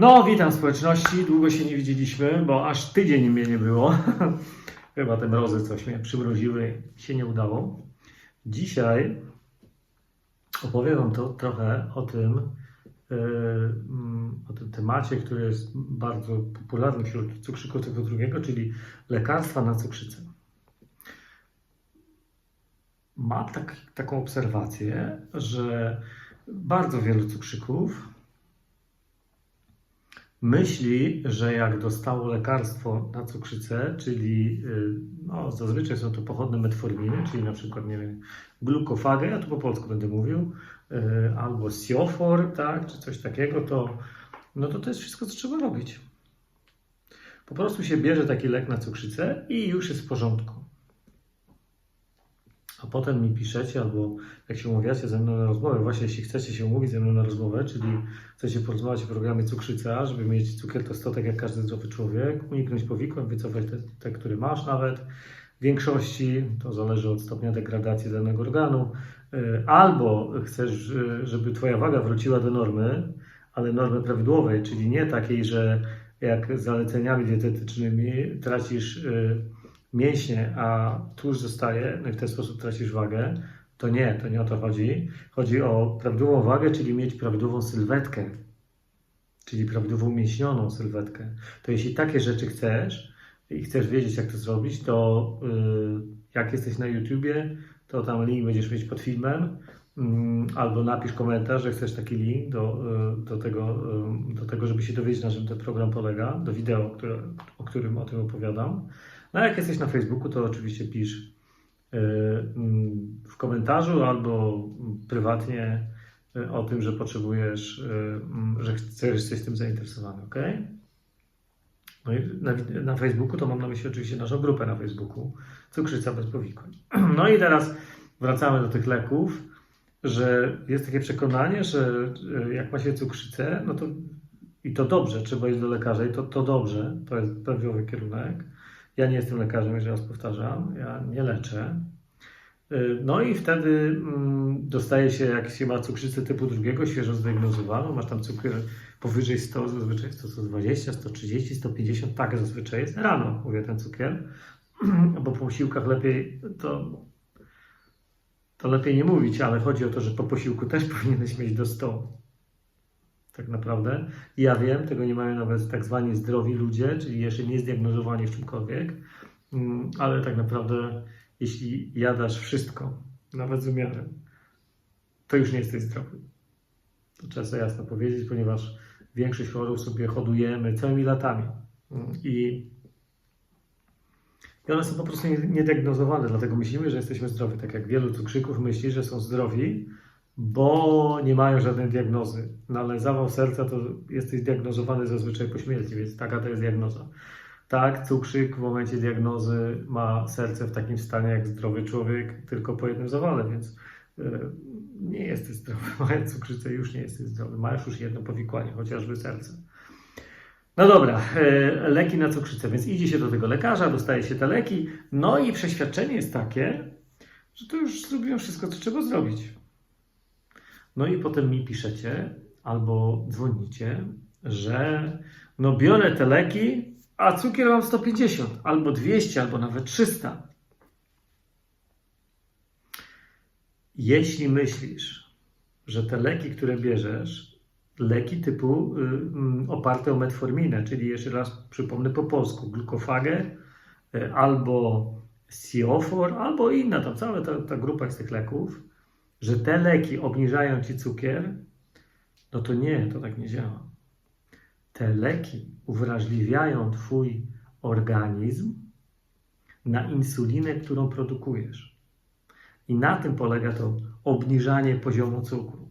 No, witam społeczności. Długo się nie widzieliśmy, bo aż tydzień mnie nie było. Chyba te mrozy coś mnie przymroziły się nie udało. Dzisiaj opowiem Wam to trochę o tym, yy, mm, o tym temacie, który jest bardzo popularny wśród cukrzyków typu drugiego, czyli lekarstwa na cukrzycę. Mam tak, taką obserwację, że bardzo wielu cukrzyków myśli, że jak dostało lekarstwo na cukrzycę, czyli y, no, zazwyczaj są to pochodne metforminy, czyli na przykład, nie wiem, glukofagę, ja tu po polsku będę mówił, y, albo siofor, tak, czy coś takiego, to no to to jest wszystko, co trzeba robić. Po prostu się bierze taki lek na cukrzycę i już jest w porządku. A potem mi piszecie, albo jak się umawiacie ze mną na rozmowę, właśnie jeśli chcecie się umówić ze mną na rozmowę, czyli chcecie porozmawiać o programie cukrzyca, żeby mieć cukier to 100, tak jak każdy zdrowy człowiek, uniknąć powikłań, wycofać te, te, które masz nawet. W większości to zależy od stopnia degradacji danego organu. Y, Albo chcesz, y, żeby Twoja waga wróciła do normy, ale normy prawidłowej, czyli nie takiej, że jak zaleceniami dietetycznymi tracisz y, mięśnie, a tłuszcz zostaje, no i w ten sposób tracisz wagę, to nie, to nie o to chodzi. Chodzi o prawidłową wagę, czyli mieć prawidłową sylwetkę, czyli prawidłową mięśnioną sylwetkę. To jeśli takie rzeczy chcesz i chcesz wiedzieć, jak to zrobić, to yy, jak jesteś na YouTubie, to tam link będziesz mieć pod filmem, mm, albo napisz komentarz, że chcesz taki link do, y, do, tego, y, do tego, żeby się dowiedzieć, na czym ten program polega, do wideo, które, o którym o tym opowiadam. No a jak jesteś na Facebooku, to oczywiście pisz y, w komentarzu albo prywatnie y, o tym, że potrzebujesz, y, mm, że chcesz, jesteś tym zainteresowany, ok? No i na, na Facebooku to mam na myśli oczywiście naszą grupę na Facebooku, Cukrzyca bez powikłań. No i teraz wracamy do tych leków, że jest takie przekonanie, że jak ma się cukrzycę, no to i to dobrze, trzeba iść do lekarza i to, to dobrze, to jest prawidłowy kierunek. Ja nie jestem lekarzem, jeszcze raz powtarzam, ja nie leczę. Y, No i wtedy mm, dostaje się, jak się ma cukrzycę typu drugiego, świeżo zdiagnozowaną, masz tam cukier powyżej 100, zazwyczaj jest to 120, 130, 150, tak zazwyczaj jest. Rano mówię ten cukier, bo po posiłkach lepiej to, to lepiej nie mówić, ale chodzi o to, że po posiłku też powinieneś mieć do 100. Tak naprawdę. Ja wiem, tego nie mają nawet tak zwani zdrowi ludzie, czyli jeszcze nie zdiagnozowani w czymkolwiek, Mm, ale tak naprawdę, jeśli jadasz wszystko, nawet z umiarem, to już nie jesteś zdrowy. To trzeba sobie jasno powiedzieć, ponieważ większość chorób sobie hodujemy całymi latami. Mm, I, one są po prostu nie- niediagnozowane, dlatego myślimy, że jesteśmy zdrowi. Tak jak wielu cukrzyków myśli, że są zdrowi, bo nie mają żadnej diagnozy. No ale zawał serca to jesteś diagnozowany zazwyczaj po śmierci, więc taka to jest diagnoza. Tak, cukrzyk w momencie diagnozy ma serce w takim stanie jak zdrowy człowiek, tylko po jednym zawale, więc y, nie jesteś zdrowy. Mając cukrzycę już nie jesteś zdrowy. Masz już jedno powikłanie, chociażby serce. No dobra, y, leki na cukrzycę, więc idzie się do tego lekarza, dostaje się te leki, no i przeświadczenie jest takie, że to już zrobiłem wszystko, co trzeba zrobić. No i potem mi piszecie albo dzwonicie, że no biorę te leki, a cukier mam 150, albo 200, albo nawet 300. Jeśli myślisz, że te leki, które bierzesz, leki typu y, mm, oparte o metforminę, czyli jeszcze raz przypomnę po polsku, glukofagę, y, albo siofor, albo inna, tam cała ta, ta grupa z tych leków, że te leki obniżają ci cukier, no to nie, to tak nie działa. Te leki uwrażliwiają Twój organizm na insulinę, którą produkujesz. I na tym polega to obniżanie poziomu cukru.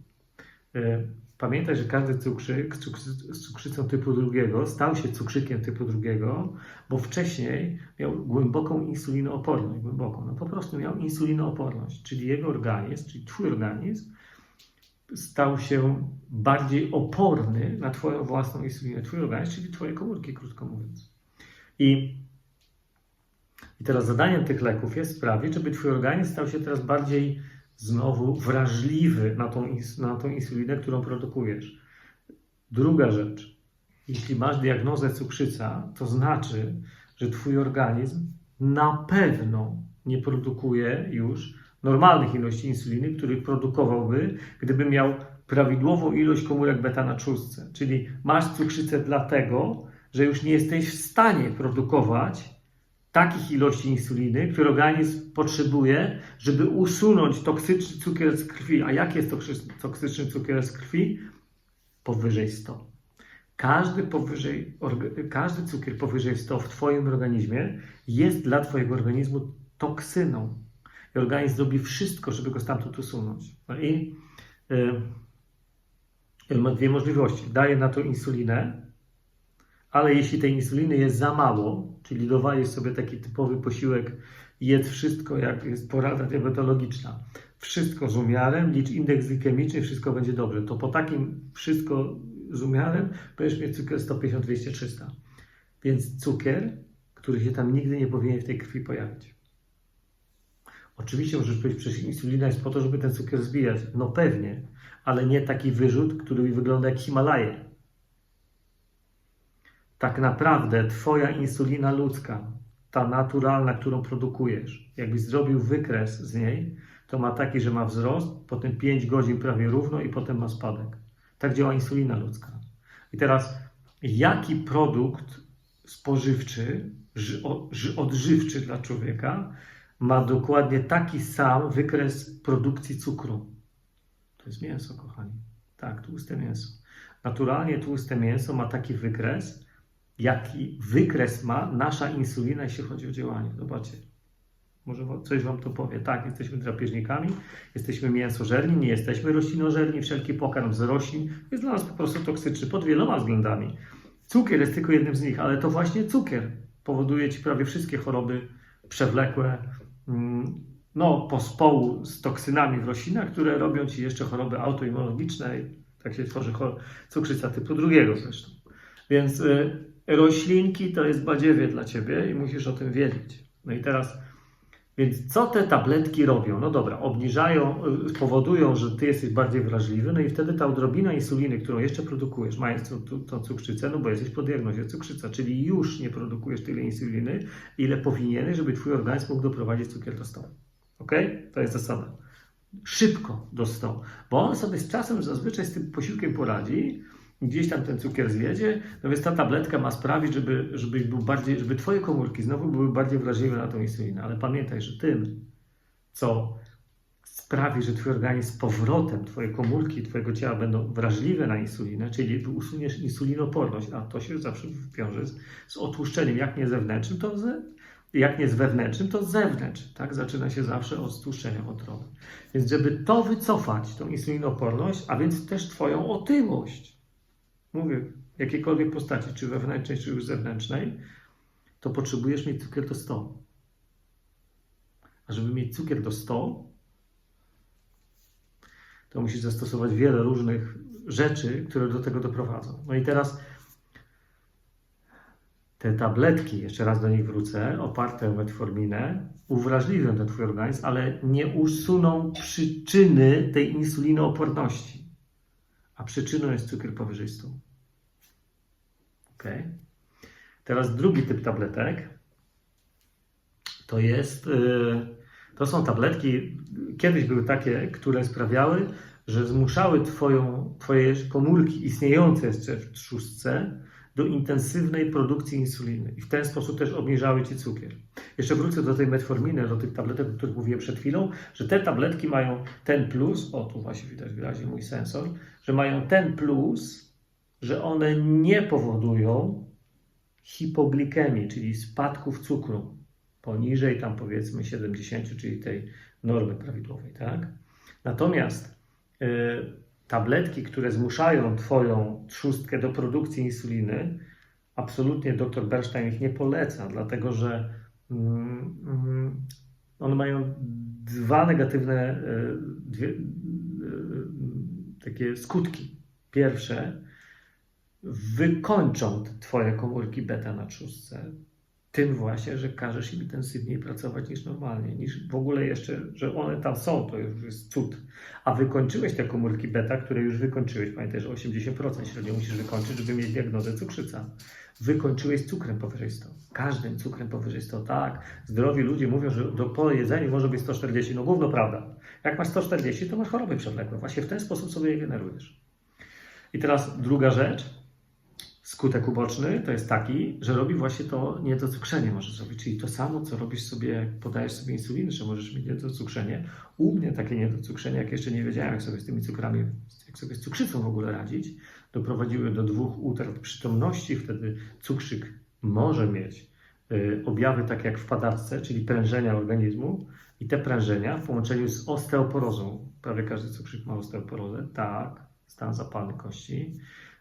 Pamiętaj, że każdy cukrzyk z cukrzy- z cukrzycą typu drugiego stał się cukrzykiem typu drugiego, bo wcześniej miał głęboką insulinooporność. Głęboką. No po prostu miał insulinooporność, czyli jego organizm, czyli Twój organizm stał się bardziej oporny na Twoją własną insulinę, Twój organizm, czyli Twoje komórki, krótko mówiąc. I, I teraz zadaniem tych leków jest sprawić, żeby Twój organizm stał się teraz bardziej znowu wrażliwy na tą, na tą insulinę, którą produkujesz. Druga rzecz. jeśli masz diagnozę cukrzyca, to znaczy, że twój organizm na pewno nie produkuje już normalnych ilości insuliny, których produkowałby, gdyby miał prawidłową ilość komórek beta na trzustce. Czyli masz cukrzycę dlatego, że już nie jesteś w stanie produkować takich ilości insuliny, które organizm potrzebuje, żeby usunąć toksyczny cukier z krwi. A jaki jest toksyczny cukier z krwi? Powyżej 100. Każdy, powyżej, każdy cukier powyżej 100 w Twoim organizmie jest dla Twojego organizmu toksyną. I organizm zrobi wszystko, żeby go stamtąd usunąć. No i yy, ma dwie możliwości. Daje na to insulinę, ale jeśli tej insuliny jest za mało, czyli dowalisz sobie taki typowy posiłek, jedz wszystko, jak jest porada diabetologiczna, wszystko z umiarem, licz indeks glikemiczny, wszystko będzie dobrze, to po takim wszystko z umiarem będziesz mieć cukier 150, 200, 300. Więc cukier, który się tam nigdy nie powinien w tej krwi pojawić. Oczywiście możesz powiedzieć, przecież insulina jest po to, żeby ten cukier zbijać. No pewnie, ale nie taki wyrzut, który wygląda jak Himalaje. Tak naprawdę Twoja insulina ludzka, ta naturalna, którą produkujesz, jakbyś zrobił wykres z niej, to ma taki, że ma wzrost, potem 5 godzin prawie równo i potem ma spadek. Tak działa insulina ludzka. I teraz, jaki produkt spożywczy, odżywczy dla człowieka ma dokładnie taki sam wykres produkcji cukru? To jest mięso, kochani. Tak, tłuste mięso. Naturalnie tłuste mięso ma taki wykres, jaki wykres ma nasza insulina, jeśli chodzi o działanie. Zobaczcie. Może coś Wam to powie. Tak, jesteśmy drapieżnikami, jesteśmy mięsożerni, nie jesteśmy roślinożerni. Wszelki pokarm z roślin jest dla nas po prostu toksyczny pod wieloma względami. Cukier jest tylko jednym z nich, ale to właśnie cukier powoduje Ci prawie wszystkie choroby przewlekłe, mm, no, pospołu z toksynami w roślinach, które robią Ci jeszcze choroby autoimmunologiczne. Tak się tworzy cukrzyca typu drugiego zresztą. Więc y, roślinki to jest badziewie dla Ciebie i musisz o tym wiedzieć. No i teraz więc co te tabletki robią? No dobra, obniżają, powodują, że ty jesteś bardziej wrażliwy, no i wtedy ta odrobina insuliny, którą jeszcze produkujesz, mając tą, tą cukrzycę, no bo jesteś po diagnozie cukrzyca, czyli już nie produkujesz tyle insuliny, ile powinieneś, żeby twój organizm mógł doprowadzić cukier do stołu. Ok? To jest zasada. Szybko do stołu, bo on sobie z czasem zazwyczaj z tym posiłkiem poradzi, gdzieś tam ten cukier zjedzie, no więc ta tabletka ma sprawić, żeby, żeby, był bardziej, żeby twoje komórki znowu były bardziej wrażliwe na tą insulinę. Ale pamiętaj, że tym, co sprawi, że twój organizm z powrotem, twoje komórki twojego ciała będą wrażliwe na insulinę, czyli usuniesz insulinoporność, a to się zawsze wiąże z, z otłuszczeniem, jak nie zewnętrznym, to z, jak nie z wewnętrznym, to z zewnątrz. Tak? Zaczyna się zawsze od stłuszczenia wątroby. Więc żeby to wycofać, tą insulinoporność, a więc też twoją otyłość, mówię, jakiejkolwiek postaci, czy wewnętrznej, czy już zewnętrznej, to potrzebujesz mieć cukier do 100. A żeby mieć cukier do 100, to musisz zastosować wiele różnych rzeczy, które do tego doprowadzą. No i teraz te tabletki, jeszcze raz do nich wrócę, oparte o metforminę, uwrażliwią ten Twój organizm, ale nie usuną przyczyny tej insulinooporności. A przyczyną jest cukier powyżej 100. Ok. Teraz drugi typ tabletek to jest, yy, to są tabletki, kiedyś były takie, które sprawiały, że zmuszały twoją, Twoje komórki istniejące jeszcze w trzustce do intensywnej produkcji insuliny i w ten sposób też obniżały Ci cukier. Jeszcze wrócę do tej metforminy, do tych tabletek, o których mówiłem przed chwilą, że te tabletki mają ten plus, o tu właśnie widać wyraźnie mój sensor, że mają ten plus, że one nie powodują hipoglikemii, czyli spadków cukru poniżej tam powiedzmy 70, czyli tej normy prawidłowej, tak? Natomiast y, tabletki, które zmuszają Twoją trzustkę do produkcji insuliny, absolutnie dr Bernstein ich nie poleca, dlatego że mm, mm, one mają dwa negatywne y, dwie, y, takie skutki. Pierwsze, wykończą Twoje komórki beta na trzustce, Tym właśnie, że każesz im intensywniej pracować niż normalnie, niż w ogóle jeszcze, że one tam są, to już jest cud. A wykończyłeś te komórki beta, które już wykończyłeś. Pamiętaj, że 80% średnio musisz wykończyć, żeby mieć diagnozę cukrzyca. Wykończyłeś cukrem powyżej 100. Każdym cukrem powyżej 100, tak. Zdrowi ludzie mówią, że do, po jedzeniu może być 140. No gówno prawda. Jak masz 140, to masz choroby przewlekłe. Właśnie w ten sposób sobie je generujesz. I teraz druga rzecz. Skutek uboczny to jest taki, że robi właśnie to niedocukrzenie możesz zrobić, czyli to samo, co robisz sobie, jak podajesz sobie insulinę, że możesz mieć niedocukrzenie. U mnie takie niedocukrzenie, jak jeszcze nie wiedziałem, jak sobie z tymi cukrami, jak sobie z cukrzycą w ogóle radzić, doprowadziły do dwóch utrat przytomności, wtedy cukrzyk może mieć y, objawy takie jak w padaczce, czyli prężenia organizmu. I te prężenia w połączeniu z osteoporozą, prawie każdy cukrzyk ma osteoporozę, tak, stan zapalny kości,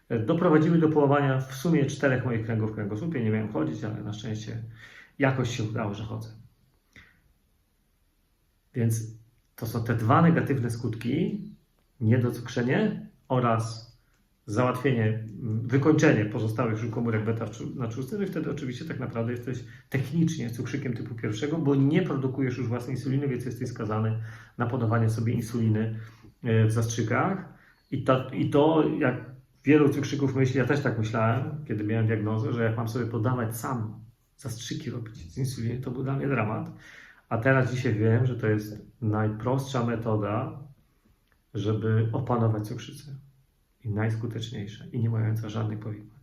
doprowadziły do połamania w sumie czterech moich kręgów w kręgosłupie. Nie miałem chodzić, ale na szczęście jakoś się udało, że chodzę. Więc to są te dwa negatywne skutki, niedocukrzenie oraz załatwienie, wykończenie pozostałych komórek beta w czu- na czustce, no i wtedy oczywiście tak naprawdę jesteś technicznie cukrzykiem typu pierwszego, bo nie produkujesz już własnej insuliny, więc jesteś skazany na podawanie sobie insuliny e, w zastrzykach. I to, I to jak wielu cukrzyków myśli, ja też tak myślałem, kiedy miałem diagnozę, że jak mam sobie podawać sam zastrzyki robić z insuliny, to był dla mnie dramat. A teraz dzisiaj wiem, że to jest najprostsza metoda, żeby opanować cukrzycę i najskuteczniejsza i nie mająca żadnych powikłań.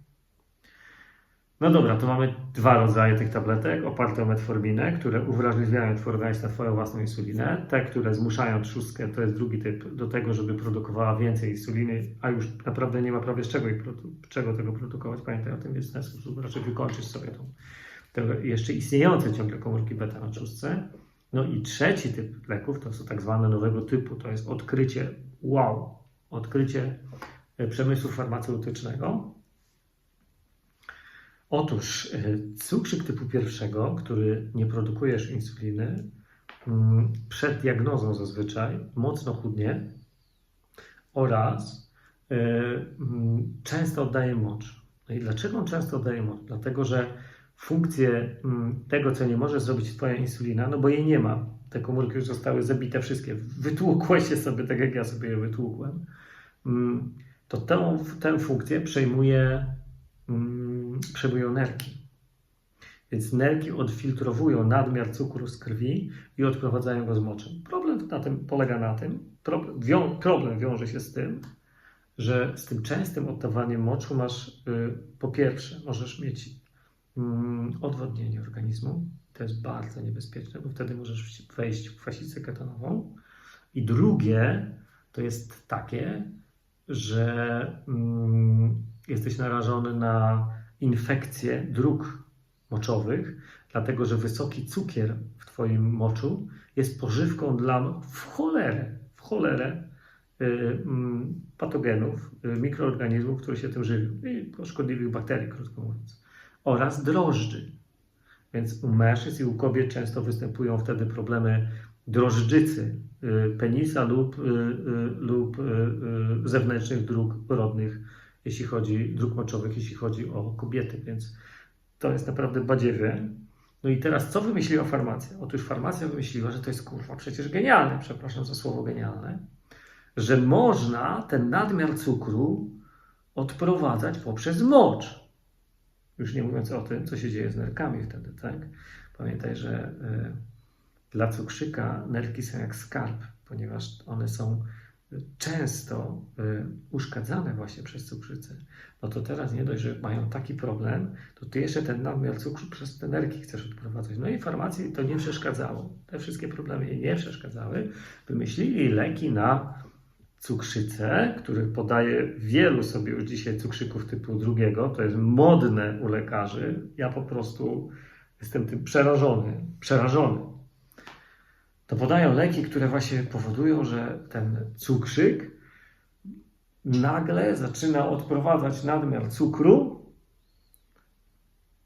No dobra, to mamy dwa rodzaje tych tabletek oparte o metforminę, które uwrażliwiają Twój organizm na Twoją własną insulinę. Te, które zmuszają trzustkę, to jest drugi typ, do tego, żeby produkowała więcej insuliny, a już naprawdę nie ma prawie z czego, czego tego produkować. Pamiętaj o tym, więc w ten raczej wykończysz sobie tą, te jeszcze istniejące ciągle komórki beta na trzustce. No i trzeci typ leków, to są tak zwane nowego typu, to jest odkrycie, wow, odkrycie e, przemysłu farmaceutycznego. Otóż e, cukrzyk typu pierwszego, który nie produkujesz insuliny, mm, przed diagnozą zazwyczaj mocno chudnie oraz e, mm, często oddaje mocz. No i dlaczego on często oddaje mocz? Dlatego, że funkcję mm, tego, co nie może zrobić Twoja insulina, no bo jej nie ma. Te komórki już zostały zabite wszystkie. Wytłukłeś je sobie tak, jak ja sobie je wytłukłem. To tę, tę funkcję przejmuje, przejmują nerki. Więc nerki odfiltrowują nadmiar cukru z krwi i odprowadzają go z moczem. Problem na tym polega na tym, problem, wią, problem wiąże się z tym, że z tym częstym oddawaniem moczu masz, y, po pierwsze, możesz mieć mm, odwodnienie organizmu. To jest bardzo niebezpieczne, bo wtedy możesz wejść w kwasicę ketonową. I drugie to jest takie, że mm, jesteś narażony na infekcje dróg moczowych, dlatego że wysoki cukier w Twoim moczu jest pożywką dla w cholerę, w cholerę y, mm, patogenów, y, mikroorganizmów, które się tym żywią i szkodliwych bakterii, krótko mówiąc oraz drożdży. Więc u mężczyzn i u kobiet często występują wtedy problemy drożdżycy y, penisa lub, lub zewnętrznych dróg rodnych, jeśli chodzi, dróg moczowych, jeśli chodzi o kobiety. Więc to jest naprawdę badziewie. No i teraz co wymyśliła farmacja? Otóż farmacja wymyśliła, że to jest kurwa przecież genialne, przepraszam za słowo genialne, że można ten nadmiar cukru odprowadzać poprzez mocz. Już nie mówiąc o tym, co się dzieje z nerkami wtedy, tak? Pamiętaj, że y, dla cukrzyka nerki są jak skarb, ponieważ one są często y, uszkadzane właśnie przez cukrzycę. No to teraz nie dość, że mają taki problem, to ty jeszcze ten nadmiar cukru przez te nerki chcesz odprowadzać. No i farmacji to nie przeszkadzało. Te wszystkie problemy nie przeszkadzały. Wymyślili leki na cukrzycę, których podaje wielu sobie już dzisiaj cukrzyków typu drugiego. To jest modne u lekarzy. Ja po prostu jestem tym przerażony. Przerażony. To podają leki, które właśnie powodują, że ten cukrzyk nagle zaczyna odprowadzać nadmiar cukru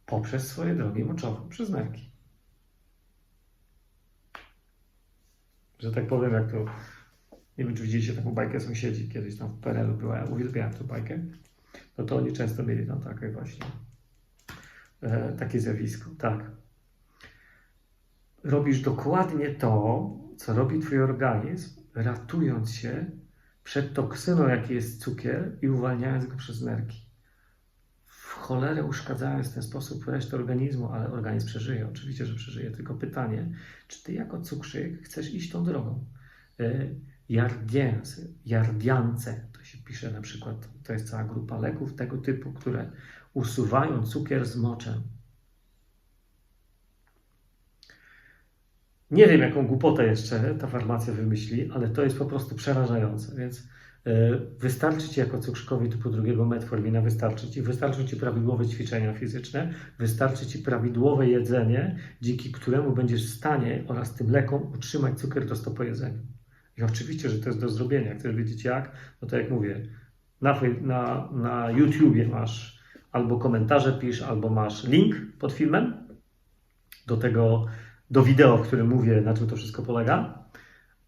poprzez swoje drogi moczowe, przez nerki. Że tak powiem, jak to nie wiem, czy widzieliście taką bajkę sąsiedzi, kiedyś tam w PRL-u była, ja uwielbiałem tę bajkę, no to oni często mieli tam takie właśnie e, takie zjawisko. Tak. Robisz dokładnie to, co robi Twój organizm, ratując się przed toksyną, jaki jest cukier i uwalniając go przez nerki. W cholerę uszkadzając w ten sposób resztę organizmu, ale organizm przeżyje. Oczywiście, że przeżyje. Tylko pytanie, czy Ty jako cukrzyk chcesz iść tą drogą? E, Jardiance, jardiance, to się pisze na przykład, to jest cała grupa leków tego typu, które usuwają cukier z moczem. Nie wiem, jaką głupotę jeszcze ta farmacja wymyśli, ale to jest po prostu przerażające, więc e, wystarczy Ci jako cukrzykowi typu drugiego metformina, wystarczy Ci, wystarczą Ci prawidłowe ćwiczenia fizyczne, wystarczy Ci prawidłowe jedzenie, dzięki któremu będziesz w stanie oraz tym lekom utrzymać cukier do po jedzeniu. I oczywiście, że to jest do zrobienia. Chcesz wiedzieć jak? No to jak mówię, na, na, na YouTubie masz albo komentarze pisz, albo masz link pod filmem do tego, do wideo, w którym mówię, na czym to wszystko polega.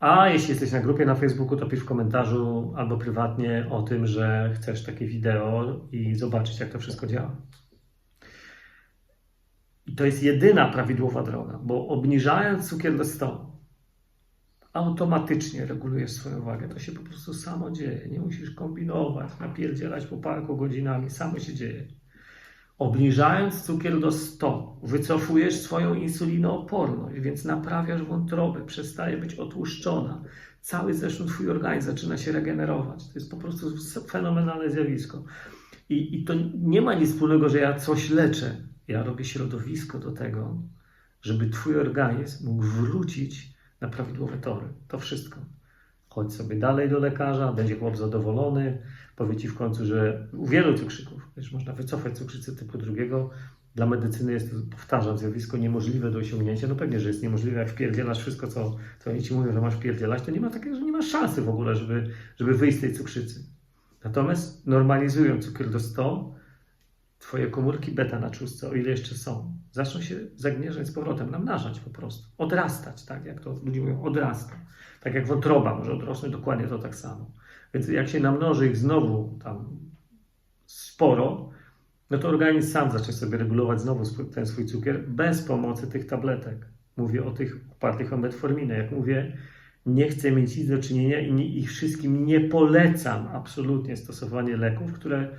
A jeśli jesteś na grupie na Facebooku, to pisz w komentarzu albo prywatnie o tym, że chcesz takie wideo i zobaczyć, jak to wszystko działa. I to jest jedyna prawidłowa droga, bo obniżając cukier do 100, automatycznie regulujesz swoją wagę. To się po prostu samo dzieje. Nie musisz kombinować, napierdzielać po parku godzinami. Samo się dzieje. Obniżając cukier do 100, wycofujesz swoją insulinooporność, więc naprawiasz wątrobę, przestaje być otłuszczona. Cały zresztą twój organizm zaczyna się regenerować. To jest po prostu fenomenalne zjawisko. I, I to nie ma nic wspólnego, że ja coś leczę. Ja robię środowisko do tego, żeby twój organizm mógł wrócić na prawidłowe tory. To wszystko. Chodź sobie dalej do lekarza, będzie chłop zadowolony, powie ci w końcu, że u wielu cukrzyków, wiesz, można wycofać cukrzycę typu drugiego. Dla medycyny jest to, powtarzam, zjawisko niemożliwe do osiągnięcia. No pewnie, że jest niemożliwe, jak wpierdzielasz wszystko, co, co oni ci mówią, że masz wpierdzielać, to nie ma takiego, że nie ma szansy w ogóle, żeby, żeby wyjść z tej cukrzycy. Natomiast normalizując cukier do 100, Twoje komórki beta na czustce, o ile jeszcze są, zaczną się zagnieżać z powrotem, namnażać po prostu, odrastać, tak jak to ludzie mówią, odrasta. Tak jak wątroba może odrosnąć, dokładnie to tak samo. Więc jak się namnoży ich znowu tam sporo, no to organizm sam zacznie sobie regulować znowu ten swój cukier bez pomocy tych tabletek. Mówię o tych opartych o metforminę. Jak mówię, nie chcę mieć nic do czynienia i nie, ich wszystkim nie polecam absolutnie stosowanie leków, które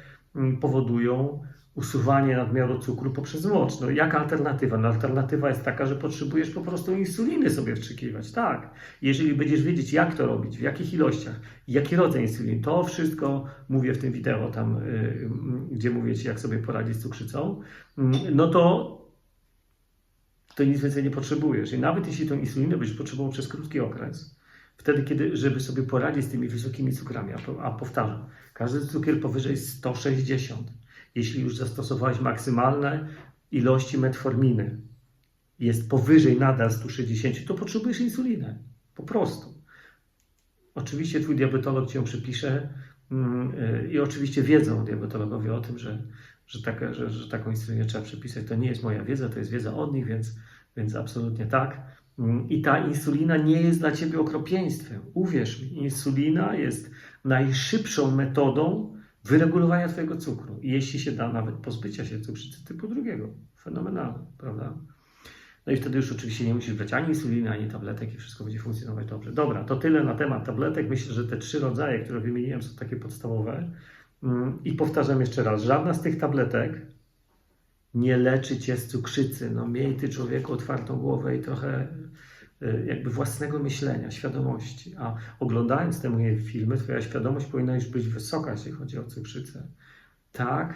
powodują usuwanie nadmiaru cukru poprzez mocz. No, jaka alternatywa? No, alternatywa jest taka, że potrzebujesz po prostu insuliny sobie wstrzykiwać. Tak. Jeżeli będziesz wiedzieć, jak to robić, w jakich ilościach, jaki rodzaj insulin, to wszystko mówię w tym wideo, tam, yy, gdzie mówię Ci, jak sobie poradzić z cukrzycą, yy, no to to nic więcej nie potrzebujesz. I nawet jeśli tą insulinę będziesz potrzebował przez krótki okres, wtedy, kiedy, żeby sobie poradzić z tymi wysokimi cukrami, a, a powtarzam, każdy cukier powyżej 160 jeśli już zastosowałeś maksymalne ilości metforminy, jest powyżej nadal 160, to potrzebujesz insulinę. Po prostu. Oczywiście twój diabetolog cię ją przypisze mm, y, i oczywiście wiedzą diabetologowie o tym, że, że, że, że taką insulinę trzeba przypisać. To nie jest moja wiedza, to jest wiedza od nich, więc, więc absolutnie tak. Mm, I ta insulina nie jest dla ciebie okropieństwem. Uwierz mi, insulina jest najszybszą metodą wyregulowania Twojego cukru. I jeśli się da, nawet pozbycia się cukrzycy typu drugiego. Fenomenalne, prawda? No i wtedy już oczywiście nie musisz brać ani insuliny, ani tabletek i wszystko będzie funkcjonować dobrze. Dobra, to tyle na temat tabletek. Myślę, że te trzy rodzaje, które wymieniłem, są takie podstawowe. Mm, I powtarzam jeszcze raz, żadna z tych tabletek nie leczy cię z cukrzycy. No miej ty człowieku otwartą głowę i trochę jakby własnego myślenia, świadomości. A oglądając te moje filmy, twoja świadomość powinna już być wysoka, jeśli chodzi o cukrzycę. Tak,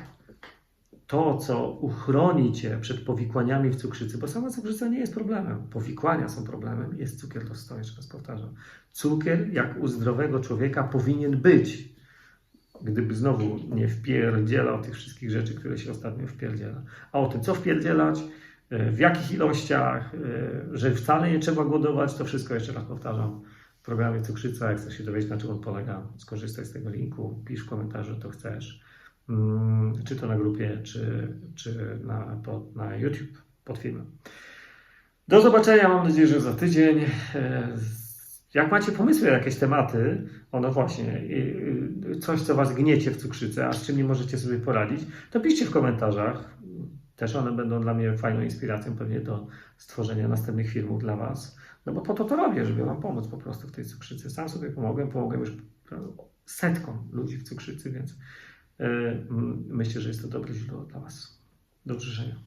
to, co uchroni cię przed powikłaniami w cukrzycy, bo sama cukrzyca nie jest problemem, powikłania są problemem, jest cukier do sto, jeszcze raz powtarzam. Cukier, jak u zdrowego człowieka, powinien być, gdyby znowu nie wpierdzielał tych wszystkich rzeczy, które się ostatnio wpierdziela. A o tym, co wpierdzielać, E, w jakich ilościach, e, że wcale nie trzeba głodować, to wszystko jeszcze raz powtarzam w programie Cukrzyca. Jak chcesz się dowiedzieć, na czym on polega, skorzystaj z tego linku, pisz w komentarzu, to chcesz. Mm, czy to na grupie, czy, czy na, na YouTube pod filmem. Do zobaczenia, mam nadzieję, że za tydzień. E, jak macie pomysły jakieś tematy, ono właśnie, coś, co Was gniecie w cukrzycę, a z czym nie możecie sobie poradzić, to piszcie w komentarzach Też one będą dla mnie fajną inspiracją pewnie do stworzenia następnych filmów dla Was. No bo po to to robię, żeby Wam pomóc po prostu w tej cukrzycy. Sam sobie pomogłem, pomogłem już setkom ludzi w cukrzycy, więc yy, myślę, że jest to dobre źródło dla Was. Do usłyszenia.